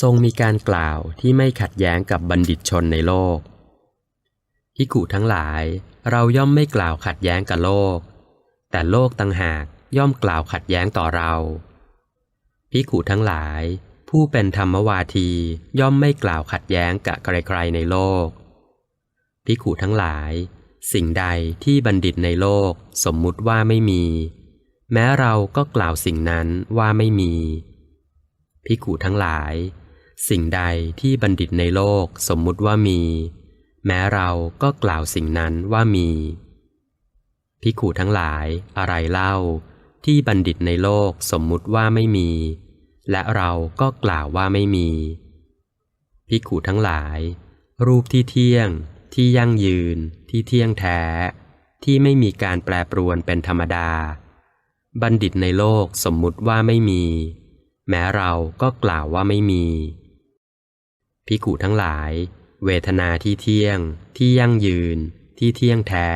ทรงมีการกล่าวที่ไม่ขัดแย้งกับบัณฑิตชนในโลกพิกุทั้งหลายเราย่อมไม่กล่าวขัดแย้งกับโลก แต่โลกต่างหากย่อมกล่าวขัดแย้งต่อเราพิกุทั้งหลาย ผู้เป็นธรรมวาทีย่อมไม่กล่าวขัดแย้งกับใครๆในโลกพิกุทั้งหลาย สิ่งใดที่บัณฑิตในโลกสมมุติว่าไม่มี แม้เราก็กล่าวสิ่งนั้นว่าไม่มีพิกุทั้งหลาย สิ่งใดที่บัณฑิตในโลกสมมุติว่ามี แม้เราก็กล่าวสิ่งนั้นว่ามี พิกุทั้งหลายอะไรเล่า ที่บัณฑิตในโลกสมมุติว่าไม่มี และเราก็กล่าวว่าไม่มี พิกุทั้งหลาย รูปที่เที่ยง ที่ยั่งยืน ที่เที่ยงแท้ ที่ไม่มีการแปรปรวนเป็นธรรมดา บัณฑิตในโลกสมมุติว่าไม่มี แม้เราก็กล่าวว่าไม่มี พิกุทั้งหลาย เวทนาที่เที่ยง ที่ยั่งยืน ที่เที่ยงแท้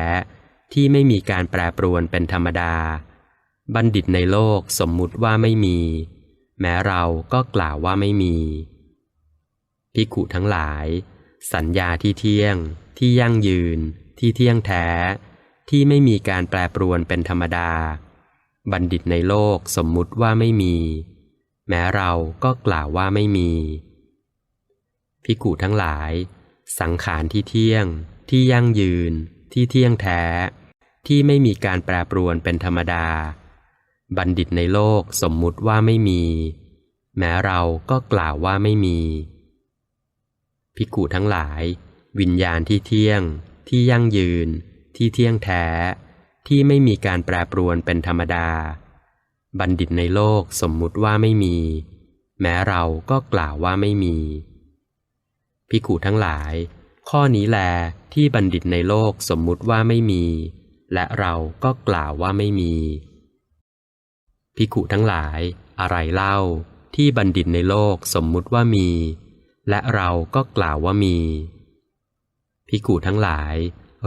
ที่ไม่มีการแปรปรวนเป็นธรรมดา บัณฑิตในโลกสมมุติว่าไม่มี แม้เราก็กล่าวว่าไม่มีพิกุทั้งหลาย สัญญาที่เที่ยง ที่ยั่งยืน ที่เที่ยงแท้ ที่ไม่มีการแปรปรวนเป็นธรรมดา บัณฑิตในโลกสมมุติว่าไม่มี แม้เราก็กล่าวว่าไม่มี พิกุทั้งหลาย สังขารที่เที่ยง ที่ยั่งยืน ที่เที่ยงแท้ ที่ไม่มีการแปรปรวนเป็นธรรมดา บัณฑิตในโลกสมมุติว่าไม่มี แม้เราก็กล่าวว่าไม่มี พิกุทั้งหลาย วิญญาณที่เที่ยง ที่ยั่งยืน ที่เที่ยงแท้ ที่ไม่มีการแปรปรวนเป็นธรรมดา บัณฑิตในโลกสมมุติว่าไม่มี แม้เราก็กล่าวว่าไม่มี พิกุทั้งหลาย ข้อนี้แลที่บัณฑิตในโลกสมมุติว่าไม่มี และเราก็กล่าวว่าไม่มี พิกุทั้งหลาย อะไรเล่า ที่บัณฑิตในโลกสมมุติว่ามี และเราก็กล่าวว่ามี พิกุทั้งหลาย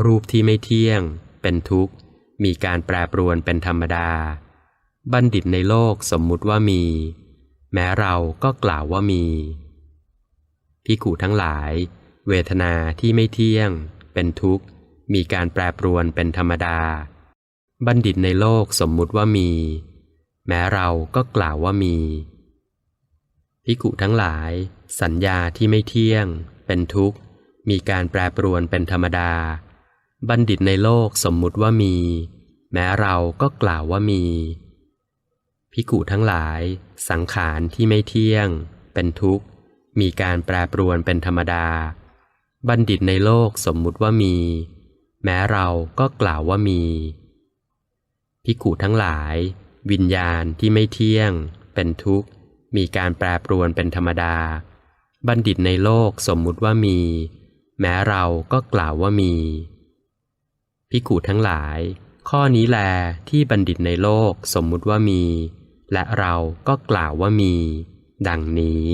รูปที่ไม่เที่ยง เป็นทุกข์ มีการแปรปรวนเป็นธรรมดา บัณฑิตในโลกสมมุติว่ามี แม้เราก็กล่าวว่ามี พิกุทั้งหลาย เวทนาที่ไม่เที่ยง เป็นทุกข์ มีการแปรปรวนเป็นธรรมดา บัณฑิตในโลกสมมุติว่ามี แม้เราก็กล่าวว่ามีพิกุทั้งหลาย สัญญาที่ไม่เที่ยง เป็นทุกข์ มีการแปรปรวนเป็นธรรมดา บัณฑิตในโลกสมมุติว่ามี แม้เราก็กล่าวว่ามีพิกุทั้งหลาย สังขารที่ไม่เที่ยง เป็นทุกข์ มีการแปรปรวนเป็นธรรมดา บัณฑิตในโลกสมมุติว่ามี แม้เราก็กล่าวว่ามีพิกุทั้งหลาย วิญญาณที่ไม่เที่ยง เป็นทุกข์ มีการแปรปรวนเป็นธรรมดา บัณฑิตในโลกสมมุติว่ามี แม้เราก็กล่าวว่ามีพิกุทั้งหลาย ข้อนี้แลที่บัณฑิตในโลกสมมุติว่ามี และเราก็กล่าวว่ามี ดังนี้